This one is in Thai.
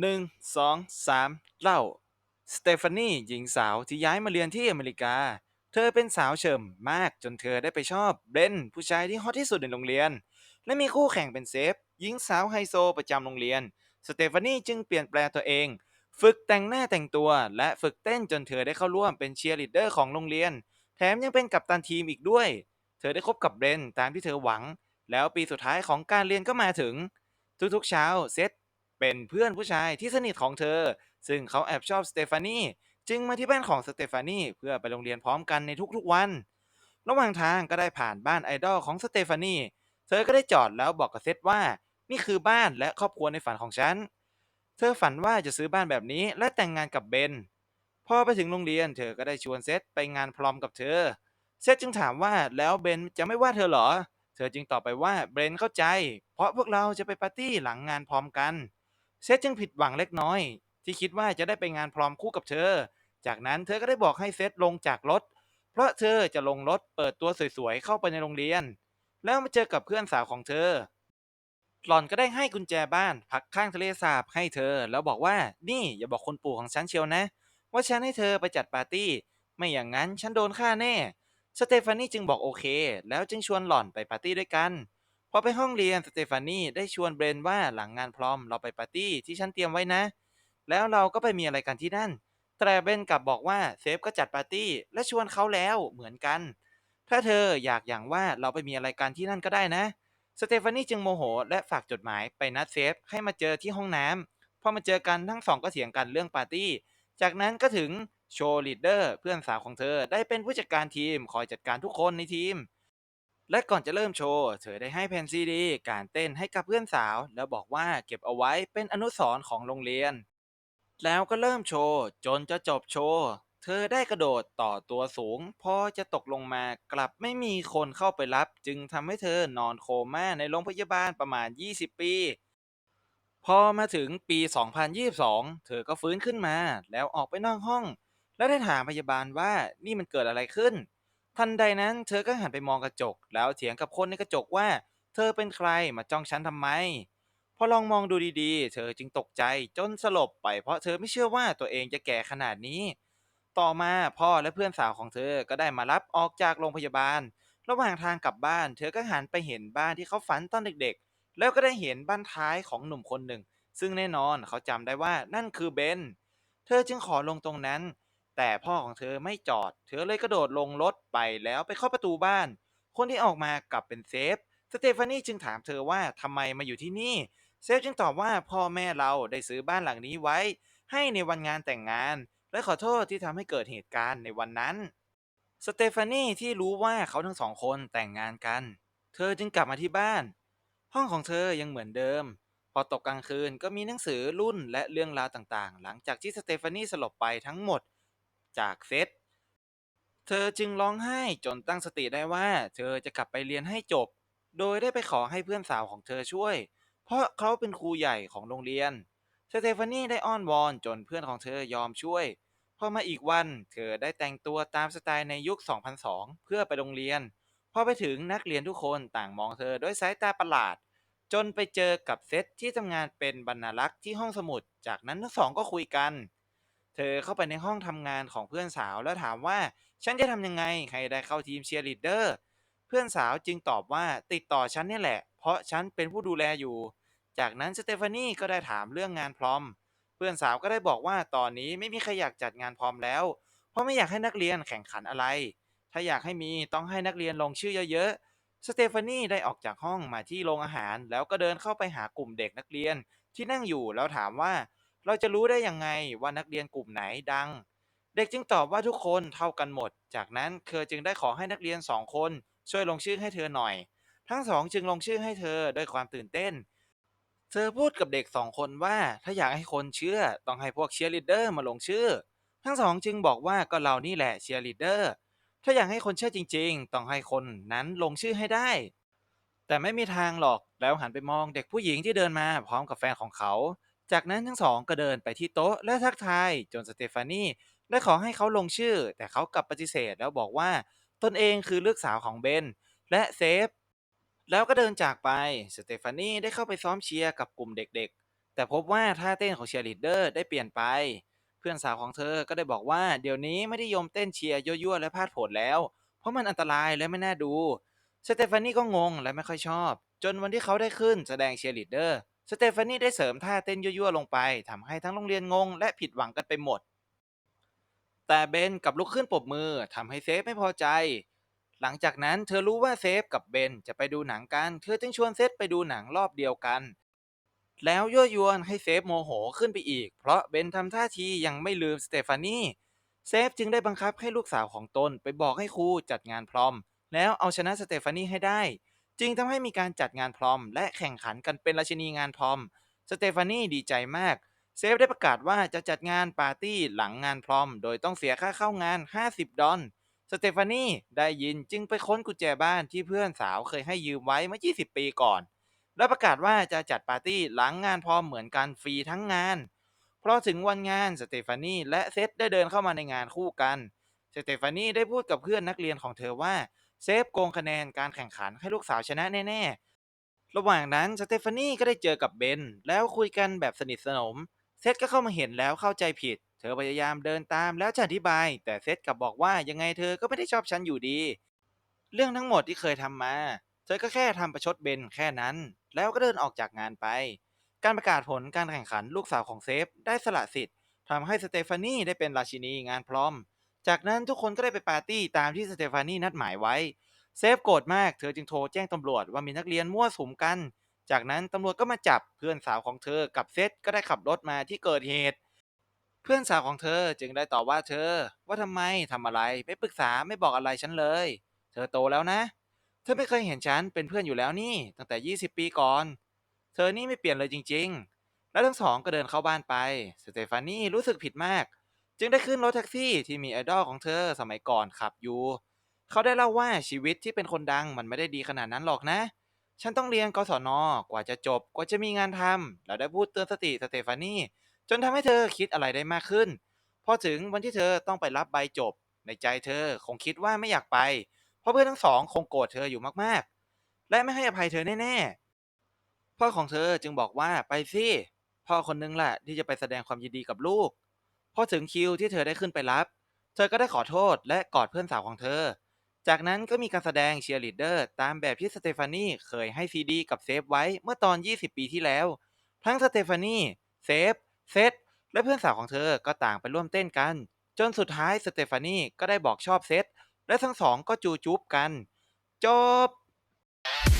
หนึ่งสองสามเล่า สเตฟานีหญิงสาวที่ย้ายมาเรียนที่อเมริกา เธอเป็นสาวเฉิมมากจนเธอได้ไปชอบเบรนผู้ชายที่ฮอตที่สุดในโรงเรียน และมีคู่แข่งเป็นเซฟ หญิงสาวไฮโซประจำโรงเรียน สเตฟานีจึงเปลี่ยนแปลงตัวเอง ฝึกแต่งหน้าแต่งตัว และฝึกเต้นจนเธอได้เข้าร่วมเป็นเชียร์ลีดเดอร์ของโรงเรียน แถมยังเป็นกัปตันทีมอีกด้วย เธอได้คบกับเบรนตามที่เธอหวัง แล้วปีสุดท้ายของการเรียนก็มาถึง ทุกๆเช้าเซธ เป็นเพื่อนผู้ชายที่สนิทของเธอ ซึ่งเขาแอบชอบสเตฟานีจึงมาที่บ้านของสเตฟานีเพื่อไปโรงเรียนพร้อมกันในทุกๆวัน ระหว่างทางก็ได้ผ่านบ้านไอดอลของสเตฟานีเธอก็ได้จอดแล้วบอกกับเซธว่า นี่คือบ้านและครอบครัวในฝันของฉัน เธอฝันว่าจะซื้อบ้านแบบนี้และแต่งงานกับเบน พอไปถึงโรงเรียนเธอก็ได้ชวนเซธไปงานพรอมกับเธอ เซธจึงถามว่าแล้วเบนจะไม่ว่าเธอเหรอ เธอจึงตอบไปว่าเบนเข้าใจ เพราะพวกเราจะไปปาร์ตี้หลังงานพร้อมกัน เซธจึงผิดหวังเล็กน้อย ที่คิดว่าจะได้ไปงานพร้อมคู่กับเธอ จากนั้นเธอก็ได้บอกให้เซธลงจากรถ เพราะเธอจะลงรถเปิดตัวสวยๆเข้าไปในโรงเรียน แล้วมาเจอกับเพื่อนสาวของเธอ หล่อนก็ได้ให้กุญแจบ้านพักข้างทะเลสาบให้เธอ แล้วบอกว่านี่อย่าบอกคนปู่ของฉันเชียวนะ ว่าฉันให้เธอไปจัดปาร์ตี้ ไม่อย่างนั้นฉันโดนฆ่าแน่ สเตฟานีจึงบอกโอเค แล้วจึงชวนหล่อนไปปาร์ตี้ด้วยกัน อไปห้องเรียนสเตฟานีได้ชวนเบรนว่าหลังงานพร้อมเราไปปาร์ตี้ที่ฉันเตรียมไว้นะ แล้วเราก็ไปมีอะไรกันที่นั่น แต่เบนกลับบอกว่าเซฟก็จัดปาร์ตี้และชวนเขาแล้วเหมือนกัน ถ้าเธออยากอย่างว่าเราไปมีอะไรกันที่นั่นก็ได้นะ สเตฟานีจึงโมโห และฝากจดหมายไปนัดเซฟให้มาเจอที่ห้องน้ำพอมาเจอกันทั้งสองก็เถียงกันเรื่องปาร์ตี้ จากนั้นก็ถึงโชว์ลีดเดอร์เพื่อนสาวของเธอได้เป็นผู้จัดการทีมคอยจัดการทุกคนในทีม และก่อนจะเริ่มโชว์ เธอได้ให้แผ่นซีดี การเต้นให้กับเพื่อนสาว แล้วบอกว่าเก็บเอาไว้เป็นอนุสรณ์ของโรงเรียน แล้วก็เริ่มโชว์ จนจะจบโชว์ เธอได้กระโดดต่อตัวสูง พอจะตกลงมากลับไม่มีคนเข้าไปรับ จึงทำให้เธอนอนโคม่าในโรงพยาบาลประมาณ 20 ปี พอมาถึงปี 2022 เธอก็ฟื้นขึ้นมา แล้วออกไปนอกห้อง แล้วได้ถามพยาบาลว่านี่มันเกิดอะไรขึ้น ทันใดนั้นเธอก็หันไปมองกระจก แล้วเถียงกับคนในกระจกว่า เธอเป็นใครมาจ้องฉันทำไม พอลองมองดูดีๆ เธอจึงตกใจจนสลบไปเพราะเธอไม่เชื่อว่าตัวเองจะแก่ขนาดนี้ ต่อมาพ่อและเพื่อนสาวของเธอก็ได้มารับออกจากโรงพยาบาล ระหว่างทางกลับบ้าน เธอก็หันไปเห็นบ้านที่เขาฝันตอนเด็กๆ แล้วก็ได้เห็นบ้านท้ายของหนุ่มคนหนึ่ง ซึ่งแน่นอนเขาจำได้ว่านั่นคือเบน เธอจึงขอลงตรงนั้น แต่พ่อของเธอไม่จอด เธอเลยกระโดดลงรถไปแล้วไปเข้าประตูบ้าน คนที่ออกมากลับเป็นเซฟ สเตฟานีจึงถามเธอว่าทำไมมาอยู่ที่นี่ เซฟจึงตอบว่าพ่อแม่เราได้ซื้อบ้านหลังนี้ไว้ ให้ในวันงานแต่งงาน และขอโทษที่ทำให้เกิดเหตุการณ์ในวันนั้น สเตฟานีที่รู้ว่าเขาทั้งสองคนแต่งงานกัน เธอจึงกลับมาที่บ้าน ห้องของเธอยังเหมือนเดิม พอตกกลางคืนก็มีหนังสือรุ่นและเรื่องราวต่างๆ หลังจากที่สเตฟานีสลบไปทั้งหมด จากเซตเธอจึงร้องไห้จนตั้งสติได้ว่า เธอจะกลับไปเรียนให้จบ โดยได้ไปขอให้เพื่อนสาวของเธอช่วย เพราะเขาเป็นครูใหญ่ของโรงเรียน สเตฟานีได้อ้อนวอนจนเพื่อนของเธอยอมช่วย พอมาอีกวันเธอได้แต่งตัวตามสไตล์ในยุค 2002 เพื่อไปโรงเรียน พอไปถึงนักเรียนทุกคนต่างมองเธอด้วยสายตาประหลาด จนไปเจอกับเซตที่ทำงานเป็นบรรณารักษ์ที่ห้องสมุด จากนั้นทั้งสองก็คุยกัน เธอเข้าไปในห้องทำงานของเพื่อนสาวแล้วถามว่า ฉันจะทำยังไงให้ได้เข้าทีมเชียร์ลีดเดอร์ เพื่อนสาวจึงตอบว่าติดต่อฉันนี่แหละ เพราะฉันเป็นผู้ดูแลอยู่ จากนั้นสเตฟานีก็ได้ถามเรื่องงานพรอม เพื่อนสาวก็ได้บอกว่าตอนนี้ไม่มีใครอยากจัดงานพรอมแล้ว เพราะไม่อยากให้นักเรียนแข่งขันอะไร ถ้าอยากให้มีต้องให้นักเรียนลงชื่อเยอะๆ สเตฟานีได้ออกจากห้องมาที่โรงอาหาร แล้วก็เดินเข้าไปหากลุ่มเด็กนักเรียนที่นั่งอยู่แล้วถามว่า เราจะรู้ได้ยังไงว่านักเรียนกลุ่มไหนดัง เด็กจึงตอบว่าทุกคนเท่ากันหมด จากนั้นเธอจึงได้ขอให้นักเรียนสองคน ช่วยลงชื่อให้เธอหน่อย ทั้งสองจึงลงชื่อให้เธอด้วยความตื่นเต้น เธอพูดกับเด็กสองคนว่าถ้าอยากให้คนเชื่อต้องให้พวกเชียร์ลีดเดอร์มาลงชื่อ ทั้งสองจึงบอกว่าก็เรานี่แหละเชียร์ลีดเดอร์ถ้าอยากให้คนเชื่อจริง ๆ ต้องให้คนนั้นลงชื่อให้ได้ แต่ไม่มีทางหรอกแล้วหันไปมองเด็กผู้หญิงที่เดินมาพร้อมกับแฟนของเขา จากนั้นทั้งสองก็เดินไปที่โต๊ะและทักทายจนสเตฟานีได้ขอให้เขาลงชื่อ แต่เขากลับปฏิเสธแล้วบอกว่า ตนเองคือลูกสาวของเบนและเซฟ แล้วก็เดินจากไปสเตฟานีได้เข้าไปซ้อมเชียร์กับกลุ่มเด็กๆ แต่พบว่าท่าเต้นของเชียร์ลีดเดอร์ได้เปลี่ยนไป เพื่อนสาวของเธอก็ได้บอกว่าเดี๋ยวนี้ไม่ได้ยมเต้นเชียร์ยั่วๆและพลาดโผลแล้ว เพราะมันอันตรายและไม่น่าดูสเตฟานีก็งงและไม่ค่อยชอบ จนวันที่เขาได้ขึ้นแสดงเชียร์ลีดเดอร์ สเตฟานีได้เสริมท่าเต้นยั่วๆลงไปทำให้ทั้งโรงเรียนงงและผิดหวังกันไปหมด แต่เบนกับลุกขึ้นปรบมือทำให้เซฟไม่พอใจ หลังจากนั้นเธอรู้ว่าเซฟกับเบนจะไปดูหนังกัน เธอจึงชวนเซฟไปดูหนังรอบเดียวกัน แล้วยั่วยวนให้เซฟโมโหขึ้นไปอีก เพราะเบนทำท่าทียังไม่ลืมสเตฟานีเซฟจึงได้บังคับให้ลูกสาวของตนไปบอกให้ครูจัดงานพรอม แล้วเอาชนะสเตฟานีให้ได้ จึงทำให้มีการจัดงานพรอม และแข่งขันกันเป็นราชินีงานพรอม สเตฟานีดีใจมาก เซฟได้ประกาศว่าจะจัดงานปาร์ตี้หลังงานพรอม โดยต้องเสียค่าเข้างาน 50 ดอลสเตฟานีได้ยินจึงไปค้นกุญแจบ้านที่เพื่อนสาวเคยให้ยืมไว้เมื่อ 20 ปีก่อน และประกาศว่าจะจัดปาร์ตี้หลังงานพรอมเหมือนกันฟรีทั้งงาน เพราะถึงวันงานสเตฟานีและเซธได้เดินเข้ามาในงานคู่กัน สเตฟานีได้พูดกับเพื่อนนักเรียนของเธอว่า เซฟโกงคะแนนการแข่งขันให้ลูกสาวชนะแน่ๆ ระหว่างนั้นสเตฟานีก็ได้เจอกับเบน แล้วคุยกันแบบสนิทสนม เซธก็เข้ามาเห็นแล้วเข้าใจผิด เธอพยายามเดินตามแล้วจะอธิบาย แต่เซธกลับบอกว่ายังไงเธอก็ไม่ได้ชอบฉันอยู่ดี เรื่องทั้งหมดที่เคยทำมา เธอก็แค่ทำประชดเบนแค่นั้น แล้วก็เดินออกจากงานไป การประกาศผลการแข่งขันลูกสาวของเซฟได้สละสิทธิ์ทำให้สเตฟานีได้เป็นราชินีงานพร้อม จากนั้นทุกคนก็ได้ไปปาร์ตี้ตามที่สเตฟานีนัดหมายไว้ เซฟโกรธมากเธอจึงโทรแจ้งตำรวจว่ามีนักเรียนมั่วสุมกัน จากนั้นตำรวจก็มาจับเพื่อนสาวของเธอกับเซธก็ได้ขับรถมาที่เกิดเหตุ เพื่อนสาวของเธอจึงได้ต่อว่าเธอ ว่าทำไมทำอะไรไม่ปรึกษาไม่บอกอะไรฉันเลย เธอโตแล้วนะ เธอไม่เคยเห็นฉันเป็นเพื่อนอยู่แล้วนี่ ตั้งแต่ 20 ปีก่อน เธอนี่ไม่เปลี่ยนเลยจริง ๆ แล้วทั้งสองก็เดินเข้าบ้านไปสเตฟานี่รู้สึกผิดมาก จึงได้ขึ้นรถแท็กซี่ที่มีไอดอลของเธอสมัยก่อนขับอยู่ เขาได้เล่าว่าชีวิตที่เป็นคนดังมันไม่ได้ดีขนาดนั้นหรอกนะ ฉันต้องเรียนกศนกว่าจะจบกว่าจะมีงานทำแล้วได้พูดเตือนสติสเตฟานีจนทำให้เธอคิดอะไรได้มากขึ้น พอถึงวันที่เธอต้องไปรับใบจบ ในใจเธอคงคิดว่าไม่อยากไป เพราะเพื่อนทั้งสองคงโกรธเธออยู่มากๆ และไม่ให้อภัยเธอแน่ๆพ่อของเธอจึงบอกว่าไปสิพ่อคนนึงแหละที่จะไปแสดงความยินดีกับลูก พอถึงคิวที่เธอได้ขึ้นไปรับ เธอก็ได้ขอโทษและกอดเพื่อนสาวของเธอ จากนั้นก็มีการแสดงเชียร์ลีดเดอร์ตามแบบที่สเตฟานีเคยให้ซีดีกับเซฟไว้เมื่อตอน 20 ปีที่แล้ว ทั้งสเตฟานีเซฟ เซธและเพื่อนสาวของเธอก็ต่างไปร่วมเต้นกัน จนสุดท้ายสเตฟานีก็ได้บอกชอบเซธและทั้งสองก็จูจูบกัน จบ